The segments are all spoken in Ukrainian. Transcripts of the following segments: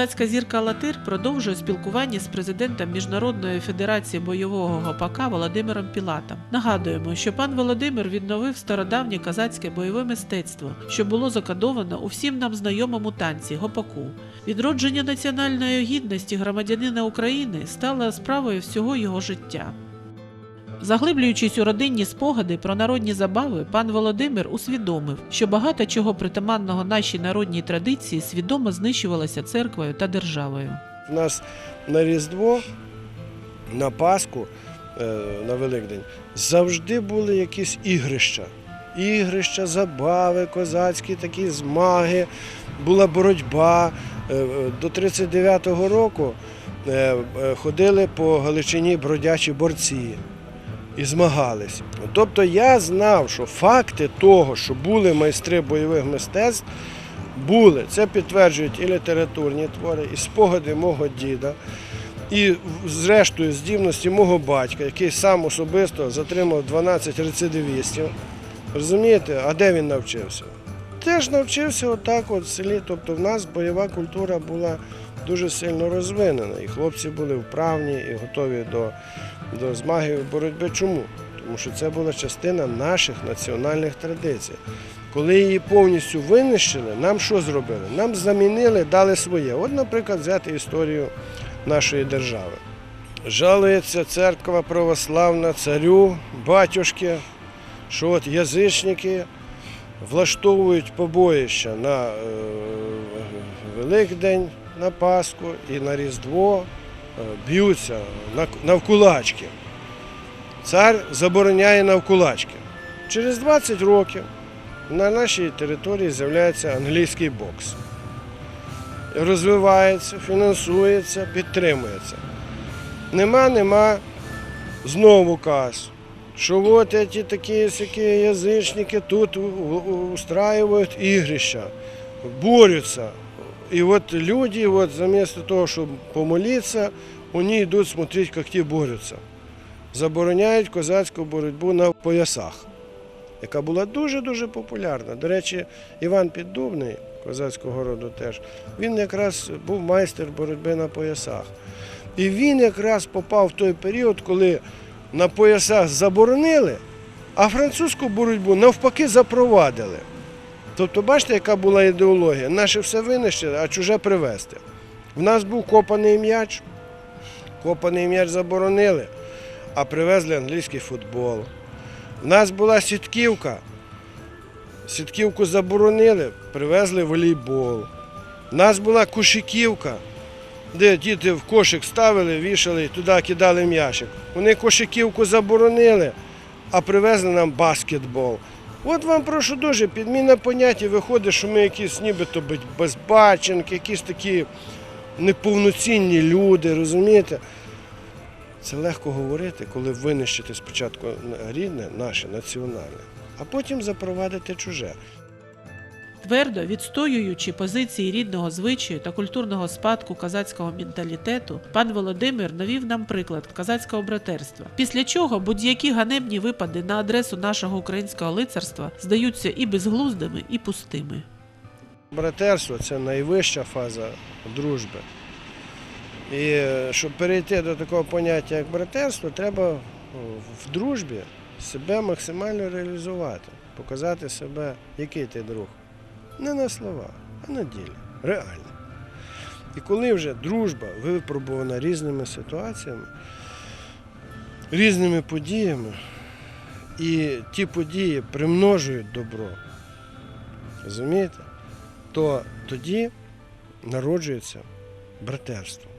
Козацька зірка Латир продовжує спілкування з президентом Міжнародної федерації бойового гопака Володимиром Пілатом. Нагадуємо, що пан Володимир відновив стародавнє козацьке бойове мистецтво, що було закодовано у всім нам знайомому танці гопаку. Відродження національної гідності громадянина України стало справою всього його життя. Заглиблюючись у родинні спогади про народні забави, пан Володимир усвідомив, що багато чого притаманного нашій народній традиції свідомо знищувалося церквою та державою. У нас на Різдво, на Пасху, е, на Великдень завжди були якісь ігрища. Ігрища, забави, козацькі такі змаги, була боротьба. Е, е, До 39-го року ходили по Галичині бродячі борці і змагались. Тобто я знав, що факти того, що були майстри бойових мистецтв, були. Це підтверджують і літературні твори, і спогади мого діда, і зрештою здібності мого батька, який сам особисто затримав 12 рецидивістів. Розумієте, а де він навчився? Теж навчився отак от в селі. Тобто в нас бойова культура була дуже сильно розвинена. І хлопці були вправні і готові до, до змаги боротьби. Чому? Тому що це була частина наших національних традицій. Коли її повністю винищили, нам що зробили? Нам замінили, дали своє. От, наприклад, взяти історію нашої держави. Жалується церква православна царю, батюшки, що от язичники влаштовують побоїща на е, Великдень, на Пасху і на Різдво, б'ються навкулачки. Цар забороняє навкулачки. Через 20 років на нашій території з'являється англійський бокс. Розвивається, фінансується, підтримується. Нема, нема знову указ. Що от ці такі сякі язичники тут устраюють ігрища, борються. І от люди, от, замісто того, щоб помолитися, вони йдуть смотреть, як ті борються. Забороняють козацьку боротьбу на поясах, яка була дуже-дуже популярна. До речі, Іван Піддубний, козацького роду теж, він якраз був майстер боротьби на поясах. І він якраз попав в той період, коли на поясах заборонили, а французьку боротьбу навпаки запровадили. Тобто, бачите, яка була ідеологія? Наше все винищити, а чуже привезти. В нас був копаний м'яч, копаний м'яч заборонили, а привезли англійський футбол. В нас була сітківка, сітківку заборонили, привезли волейбол. У нас була кошиківка, де діти в кошик ставили, вішали і туди кидали м'ячик. Вони кошиківку заборонили, а привезли нам баскетбол. От вам прошу дуже, підміна поняття виходить, що ми якісь нібито безбаченки, якісь такі неповноцінні люди, розумієте? Це легко говорити, коли винищити спочатку рідне, наше, національне, а потім запровадити чуже. Твердо відстоюючи позиції рідного звичаю та культурного спадку козацького менталітету, пан Володимир навів нам приклад козацького братерства. Після чого будь-які ганебні випади на адресу нашого українського лицарства здаються і безглуздими, і пустими. Братерство це найвища фаза дружби. І е, щоб перейти до такого поняття, як братерство, треба в дружбі себе максимально реалізувати, показати себе, який ти друг. Не на слова, а на ділі, реально. І коли вже дружба випробувана різними ситуаціями, різними подіями, і ті події примножують добро, розумієте? то тоді народжується братерство.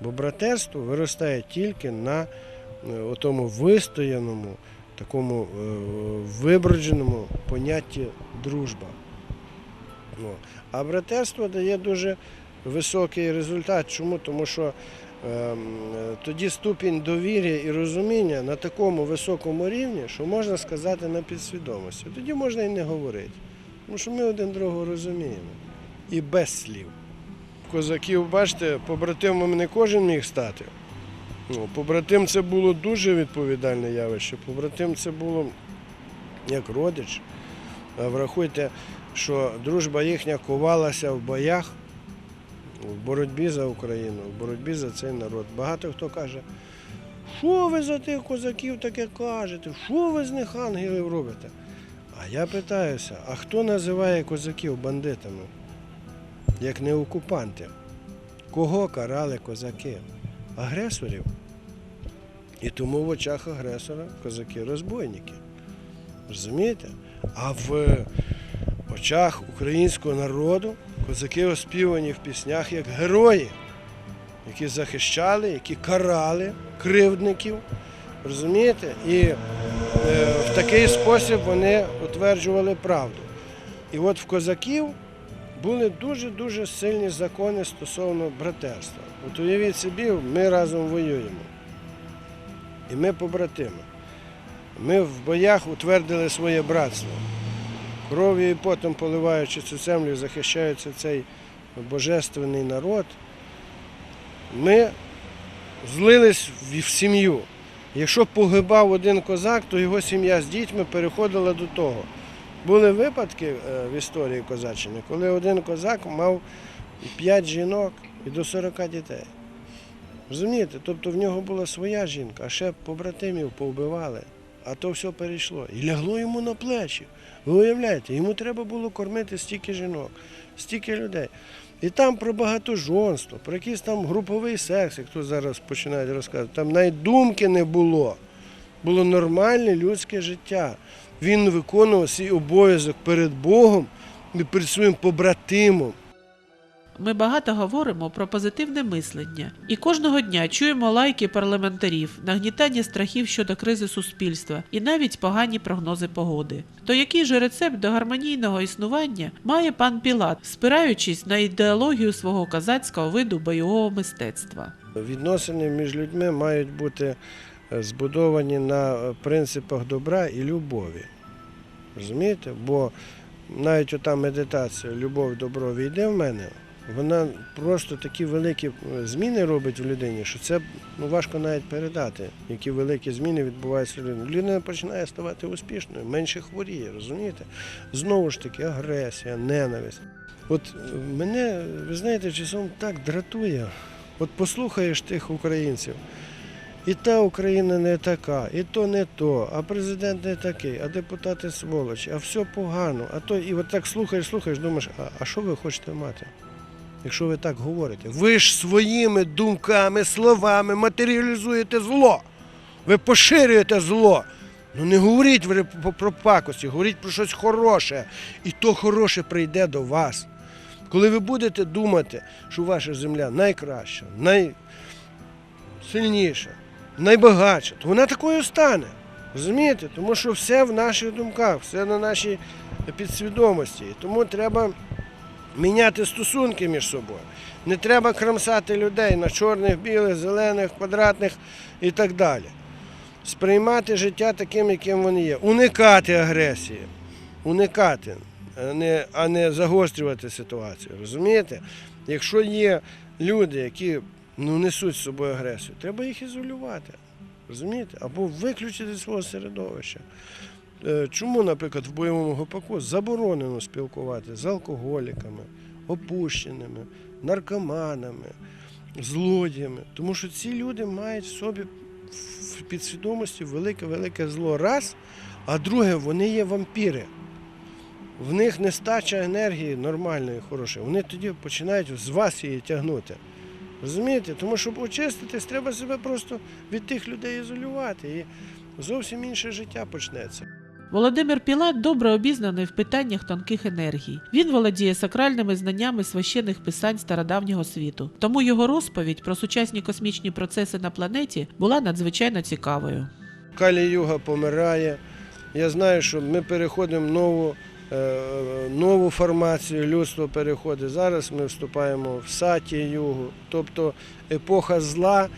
Бо братерство виростає тільки на е, тому вистояному, такому е, вибродженому понятті дружба. О. А братерство дає дуже високий результат. Чому? Тому що ем, тоді ступінь довір'я і розуміння на такому високому рівні, що можна сказати на підсвідомості. Тоді можна і не говорити. Тому що ми один другого розуміємо. І без слів. Козаків, бачите, побратимом не кожен міг стати. Ну, побратим це було дуже відповідальне явище. Побратим це було як родич. Врахуйте, що дружба їхня ковалася в боях. в боротьбі за Україну, в боротьбі за цей народ. Багато хто каже, що ви за тих козаків таке кажете, що ви з них ангелів робите? А я питаюся, а хто називає козаків бандитами, як не окупанти? Кого карали козаки? Агресорів. І тому в очах агресора козаки розбойники. Розумієте? А в очах українського народу козаки оспівані в піснях як герої, які захищали, які карали кривдників. Розумієте? І е, в такий спосіб вони утверджували правду. І от в козаків були дуже-дуже сильні закони стосовно братерства. От уявіть собі, ми разом воюємо. І ми побратими. Ми в боях утвердили своє братство. Кров'ю і потом поливаючи цю землю, захищаючи цей божественний народ, ми злились в в сім'ю. Якщо погибав один козак, то його сім'я з дітьми переходила до того. Були випадки е, в історії Козаччини, коли один козак мав 5 жінок і до 40 дітей. Розумієте? Тобто в нього була своя жінка, а ще побратимів повбивали, а то все перейшло. І лягло йому на плечі. Ви уявляєте, йому треба було кормити стільки жінок, стільки людей. І там про багатожонство, про якийсь там груповий секс, як тут зараз починають розказувати, там навіть думки не було. Було нормальне людське життя. Він виконував свій обов'язок перед Богом і перед своїм побратимом. Ми багато говоримо про позитивне мислення і кожного дня чуємо лайки парламентарів, нагнітання страхів щодо кризи суспільства і навіть погані прогнози погоди. То який же рецепт до гармонійного існування має пан Пілат, спираючись на ідеологію свого казацького виду бойового мистецтва? Відносини між людьми мають бути е, збудовані на е, принципах добра і любові. Розумієте? Бо навіть ота медитація Любов, добро війде в мене, вона просто такі великі е, зміни робить в людині, що це ну, важко навіть передати, які великі зміни відбуваються в людині. Людина починає ставати успішною, менше хворіє, розумієте? Знову ж таки, агресія, ненависть. От е, мене, ви знаєте, часом так дратує. От послухаєш тих українців. І та Україна не така, і то не то, а президент не такий, а депутати сволочі, а все погано. А то і от так слухаєш, слухаєш, думаєш, а, а що ви хочете мати? Якщо ви так говорите, ви ж своїми думками, словами матеріалізуєте зло. Ви поширюєте зло. Ну не говоріть ви про, пакості, говоріть про щось хороше. І то хороше прийде до вас. Коли ви будете думати, що ваша земля найкраща, найсильніша, найбагатша, то вона такою стане. Розумієте? Тому що все в наших думках, все на нашій підсвідомості. І тому треба міняти стосунки між собою. Не треба крамсати людей на чорних, білих, зелених, квадратних і так далі. Сприймати життя таким, яким воно є. Уникати агресії. Уникати, а не загострювати ситуацію. Розумієте? Якщо є люди, які ну, несуть з собою агресію, треба їх ізолювати. Розумієте? Або виключити з свого середовища. Е, Чому, наприклад, в бойовому гопаку заборонено спілкувати з алкоголіками, опущеними, наркоманами, злодіями? Тому що ці люди мають в собі в підсвідомості велике-велике зло. Раз, а друге, вони є вампіри. В них нестача енергії нормальної, хорошої. Вони тоді починають з вас її тягнути. Розумієте? Тому щоб очиститись, треба себе просто від тих людей ізолювати. І зовсім інше життя почнеться. Володимир Пілат добре обізнаний в питаннях тонких енергій. Він володіє сакральними знаннями священних писань стародавнього світу. Тому його розповідь про сучасні космічні процеси на планеті була надзвичайно цікавою. Калі-юга помирає. Я знаю, що ми переходимо в нову, е, нову формацію, людство переходить. Зараз ми вступаємо в саті югу, тобто епоха зла,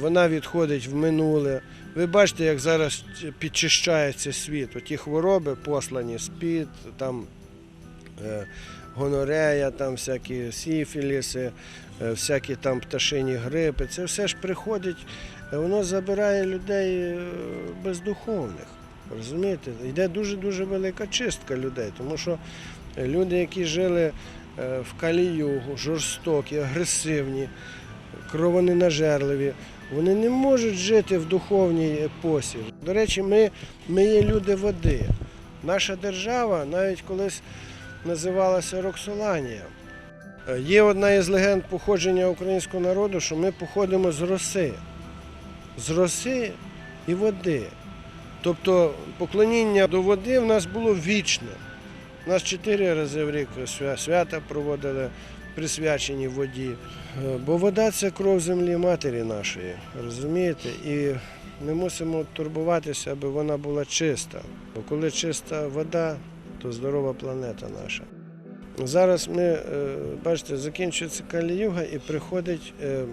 вона відходить в минуле. Ви бачите, як зараз підчищається світ. Оті хвороби послані, спід, там е, гонорея, там всякі сіфіліси, е, всякі там пташині грипи. Це все ж приходить, е, воно забирає людей е, бездуховних. Розумієте? Йде дуже-дуже велика чистка людей, тому що люди, які жили е, в каліюгу, жорстокі, агресивні, кровоненажерливі. Вони не можуть жити в духовній епосі. До речі, ми, ми є люди води. Наша держава навіть колись називалася Роксоланія. Е, Є одна із легенд походження українського народу, що ми походимо з роси. З роси і води. Тобто поклоніння до води в нас було вічне. У нас чотири рази в рік свята проводили присвячені воді. Е, Бо вода це кров землі матері нашої, розумієте? І ми мусимо турбуватися, аби вона була чиста. Бо коли чиста вода, то здорова планета наша. Зараз ми, е, бачите, закінчується Каліюга і приходить е,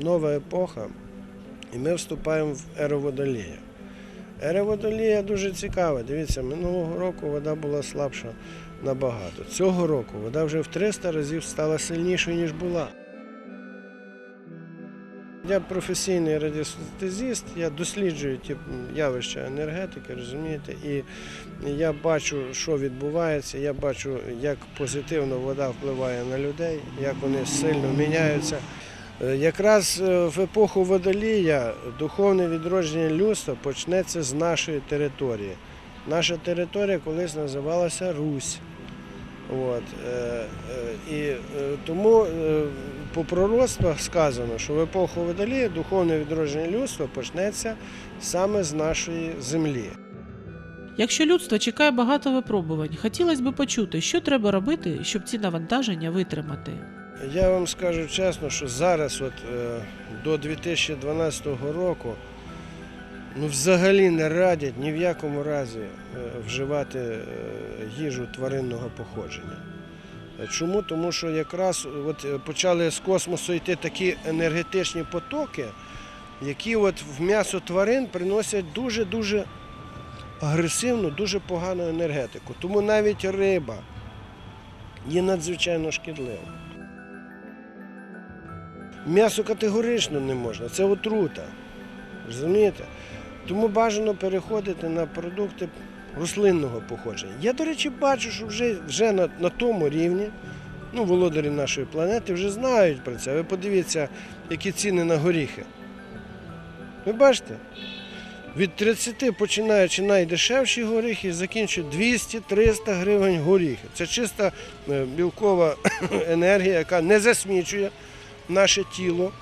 нова епоха, і ми вступаємо в еру водолія. Ера водолія дуже цікава. Дивіться, минулого року вода була слабша набагато. Цього року вода вже в 300 разів стала сильнішою, ніж була. Я професійний радіостезіст, я досліджую ті явища енергетики, розумієте, і я бачу, що відбувається, я бачу, як позитивно вода впливає на людей, як вони сильно міняються. Е, Якраз е, в епоху водолія духовне відродження людства почнеться з нашої території. Наша територія колись називалася Русь. От, е, е, і е, тому по пророцтвах сказано, що в епоху водолія духовне відродження людства почнеться саме з нашої землі. Якщо людство чекає багато випробувань, хотілося б почути, що треба робити, щоб ці навантаження витримати. Я вам скажу чесно, що зараз, от, до 2012 року, ну, взагалі не радять ні в якому разі е, вживати е, їжу тваринного походження. Чому? Тому що якраз от е, почали з космосу йти такі енергетичні потоки, які от в м'ясо тварин приносять дуже-дуже агресивну, дуже погану енергетику. Тому навіть риба є надзвичайно шкідлива. М'ясо категорично не можна, це отрута. Розумієте? Тому бажано переходити на продукти рослинного походження. Я, до речі, бачу, що вже, вже на, на тому рівні, ну, володарі нашої планети вже знають про це. Ви подивіться, які ціни на горіхи. Ви бачите? Від 30 починаючи найдешевші горіхи, закінчують 200-300 гривень горіхи. Це чиста е, білкова енергія, яка не засмічує наше тіло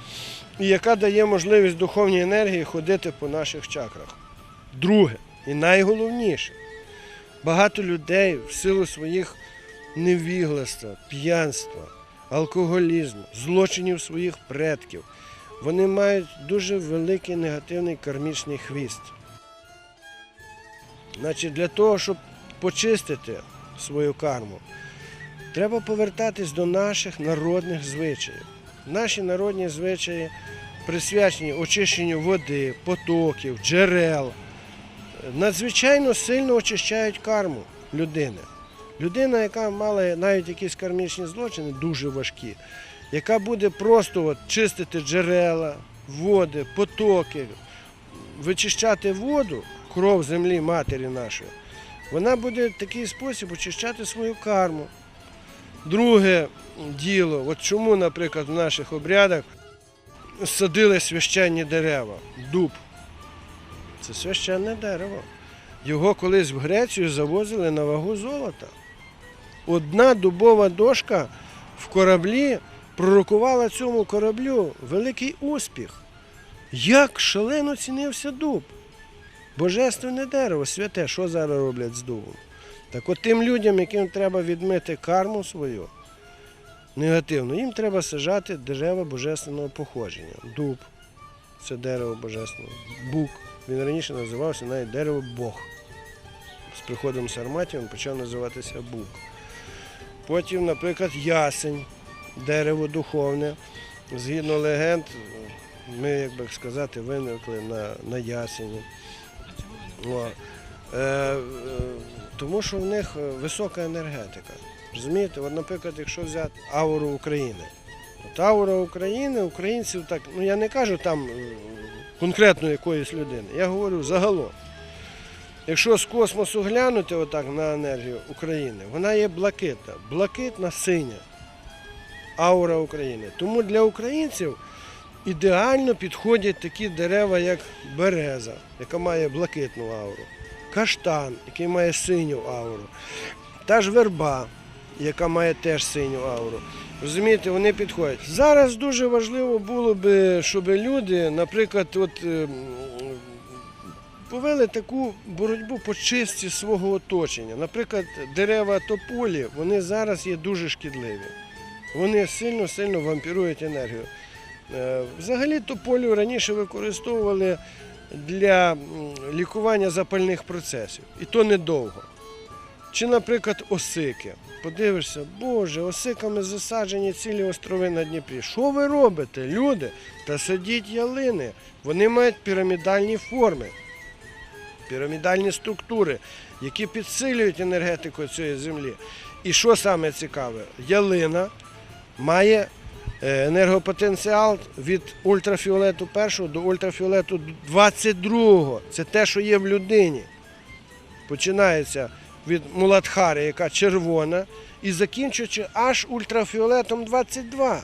і яка дає можливість духовній енергії ходити по наших чакрах. Друге, і найголовніше, багато людей в силу своїх невігластва, п'янства, алкоголізму, злочинів своїх предків, вони мають дуже великий негативний кармічний хвіст. Значить, для того, щоб почистити свою карму, треба повертатись до наших народних звичаїв. Наші народні звичаї присвячені очищенню води, потоків, джерел. Надзвичайно сильно очищають карму людини. Людина, яка мала навіть якісь кармічні злочини, дуже важкі, яка буде просто от чистити джерела, води, потоки, вичищати воду, кров землі матері нашої, вона буде в такий спосіб очищати свою карму. Друге діло, от чому, наприклад, в наших обрядах садили священні дерева, дуб. Це священне дерево. Його колись в Грецію завозили на вагу золота. Одна дубова дошка в кораблі пророкувала цьому кораблю великий успіх. Як шалено цінився дуб. Божественне дерево, святе, що зараз роблять з дубом? Так от тим людям, яким треба відмити карму свою негативну, їм треба сажати дерева божественного походження. Дуб це дерево божественне. Бук. Він раніше називався навіть дерево Бог. З приходом Сарматів він почав називатися Бук. Потім, наприклад, ясень, дерево духовне. Згідно легенд, ми, як би сказати, виникли на, на ясені. Е, е, тому що в них е, висока енергетика. Розумієте, от, наприклад, якщо взяти ауру України. От аура України, українців так, ну я не кажу там е, конкретно якоїсь людини, я говорю загалом. Якщо з космосу глянути отак на енергію України, вона є блакитна, блакитна синя. аура України. Тому для українців ідеально підходять такі дерева, як береза, яка має блакитну ауру, каштан, який має синю ауру, та ж верба, яка має теж синю ауру. Розумієте, вони підходять. Зараз дуже важливо було би, щоб люди, наприклад, от, ем, повели таку боротьбу по чисті свого оточення. Наприклад, дерева тополі, вони зараз є дуже шкідливі. Вони сильно-сильно вампірують енергію. Е, Взагалі тополю раніше використовували для лікування запальних процесів, і то недовго. Чи, наприклад, осики. Подивишся, Боже, осиками засаджені цілі острови на Дніпрі. Що ви робите, люди? Та садіть ялини. Вони мають пірамідальні форми, пірамідальні структури, які підсилюють енергетику цієї землі. І що саме цікаве? Ялина має енергопотенціал від ультрафіолету 1 до ультрафіолету 22. Це те, що є в людині. Починається від муладхари, яка червона, і закінчуючи аж ультрафіолетом 22.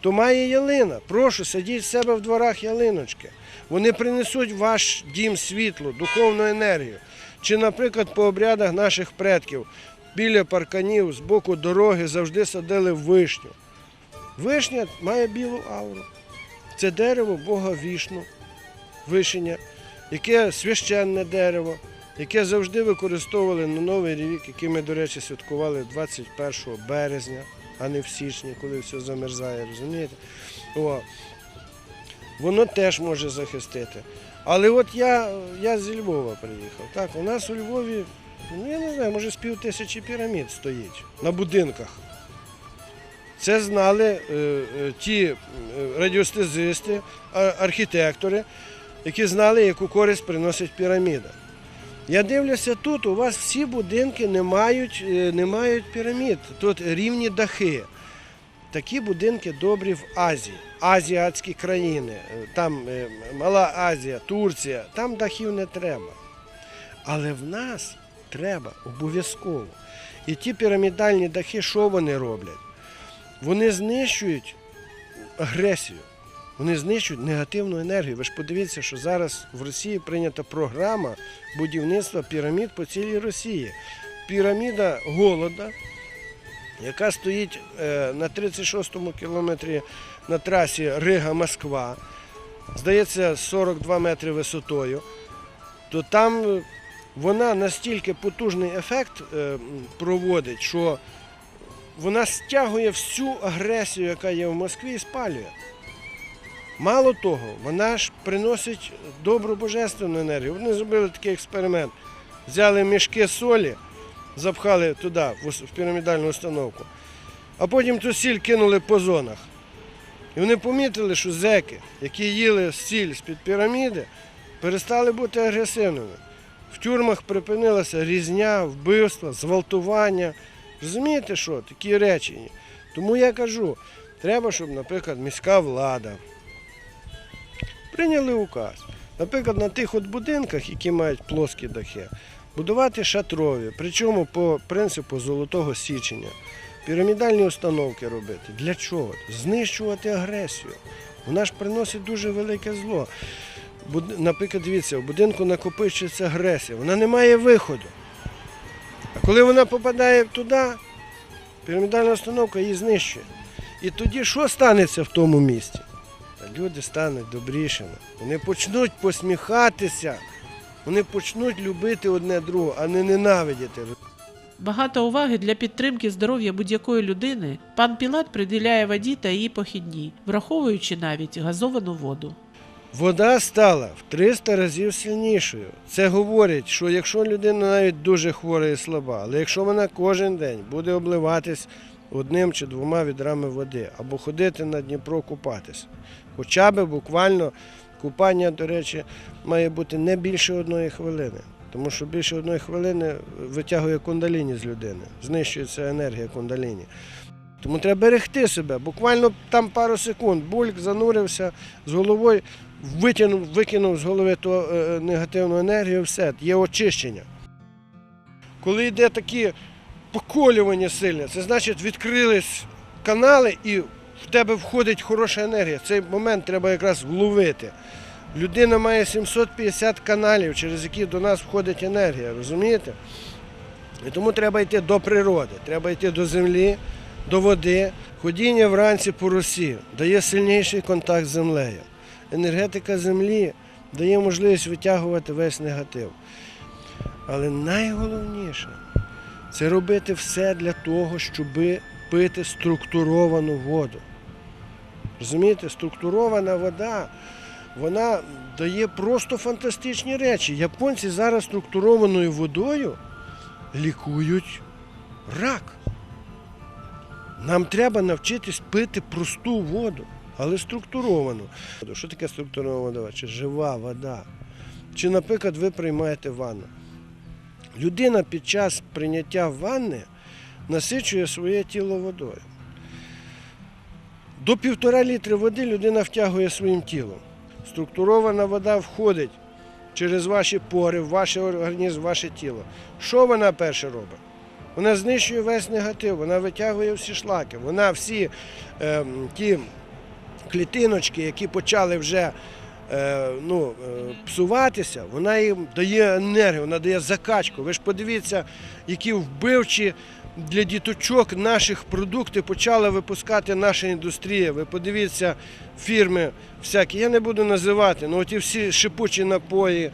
То має ялина. Прошу, садіть в себе в дворах ялиночки. Вони принесуть ваш дім світло, духовну енергію. Чи, наприклад, по обрядах наших предків біля парканів з боку дороги завжди садили вишню. Вишня має білу ауру. Це дерево Бога вішну, вишення, яке священне дерево, яке завжди використовували на Новий рік, який ми, до речі, святкували 21 березня, а не в січні, коли все замерзає, розумієте? О. Воно теж може захистити. Але от я, я зі Львова приїхав. Так, у нас у Львові, ну я не знаю, може з пів тисячі пірамід стоїть на будинках. Це знали е, е, ті е, радіостезисти, архітектори, які знали, яку користь приносить піраміда. Я дивлюся, тут у вас всі будинки не мають, не мають пірамід. Тут рівні дахи. Такі будинки добрі в Азії, азіатські країни, там Мала Азія, Турція, там дахів не треба. Але в нас треба обов'язково. І ті пірамідальні дахи, що вони роблять? Вони знищують агресію, вони знищують негативну енергію. Ви ж подивіться, що зараз в Росії прийнята програма будівництва пірамід по цілій Росії. Піраміда голода, яка стоїть е, на 36-му кілометрі на трасі Рига-Москва, здається, 42 метри висотою, то там вона настільки потужний ефект е, проводить, що вона стягує всю агресію, яка є в Москві, і спалює. Мало того, вона ж приносить добру божественну енергію. Вони зробили такий експеримент. Взяли мішки солі, запхали туди, в пірамідальну установку, а потім ту сіль кинули по зонах. І вони помітили, що зеки, які їли сіль з-під піраміди, перестали бути агресивними. В тюрмах припинилася різня, вбивства, зґвалтування. Розумієте що? Такі речі. Тому я кажу, треба, щоб, наприклад, міська влада прийняли указ. Наприклад, на тих от будинках, які мають плоскі дахи, будувати шатрові, причому по принципу золотого січення, пірамідальні установки робити. Для чого? Знищувати агресію. Вона ж приносить дуже велике зло. Наприклад, дивіться, в будинку накопичується агресія, вона не має виходу. А коли вона попадає туди, пірамідальна установка її знищує. І тоді що станеться в тому місці? Та люди стануть добрішими. Вони почнуть посміхатися, вони почнуть любити одне другого, а не ненавидіти. Багато уваги для підтримки здоров'я будь-якої людини пан Пілат приділяє воді та її похідній, враховуючи навіть газовану воду. Вода стала в 300 разів сильнішою. Це говорить, що якщо людина навіть дуже хвора і слаба, але якщо вона кожен день буде обливатись одним чи двома відрами води, або ходити на Дніпро купатись, хоча б буквально купання, до речі, має бути не більше одної хвилини. Тому що більше одної хвилини витягує кундаліні з людини, знищується енергія кундаліні. Тому треба берегти себе. Буквально там пару секунд. Бульк занурився з головою, витягнув, викинув з голови ту е, негативну енергію, все, є очищення. Коли йде такі поколювання сильне, це значить відкрились канали і в тебе входить хороша енергія. Цей момент треба якраз вловити. Людина має 750 каналів, через які до нас входить енергія, розумієте? І тому треба йти до природи, треба йти до землі, до води. Ходіння вранці по росі дає сильніший контакт з землею. Енергетика землі дає можливість витягувати весь негатив. Але найголовніше це робити все для того, щоб пити структуровану воду. Розумієте, структурована вода, вона дає просто фантастичні речі. Японці зараз структурованою водою лікують рак. Нам треба навчитись пити просту воду, але структуровану. Що таке структурована вода? Чи жива вода? Чи, наприклад, ви приймаєте ванну? Людина під час прийняття ванни насичує своє тіло водою. До півтора літри води людина втягує своїм тілом. Структурована вода входить через ваші пори, ваш організм, ваше тіло. Що вона перше робить? Вона знищує весь негатив, вона витягує всі шлаки, вона всі е, ті клітиночки, які почали вже е, ну, е, псуватися, вона їм дає енергію, вона дає закачку. Ви ж подивіться, які вбивчі для діточок наших продукти почала випускати наша індустрія. Ви подивіться фірми всякі, я не буду називати, ну ті всі шипучі напої.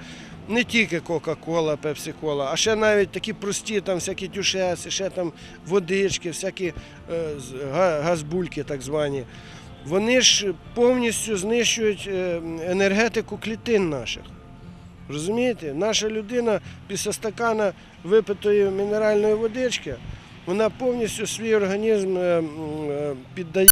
Не тільки Кока-Кола, Пепсі-Кола, а ще навіть такі прості, там всякі тюшеси, ще там водички, всякі е, газбульки так звані. Вони ж повністю знищують е, енергетику клітин наших. Розумієте? Наша людина після стакана випитої мінеральної водички, вона повністю свій організм е, е, піддає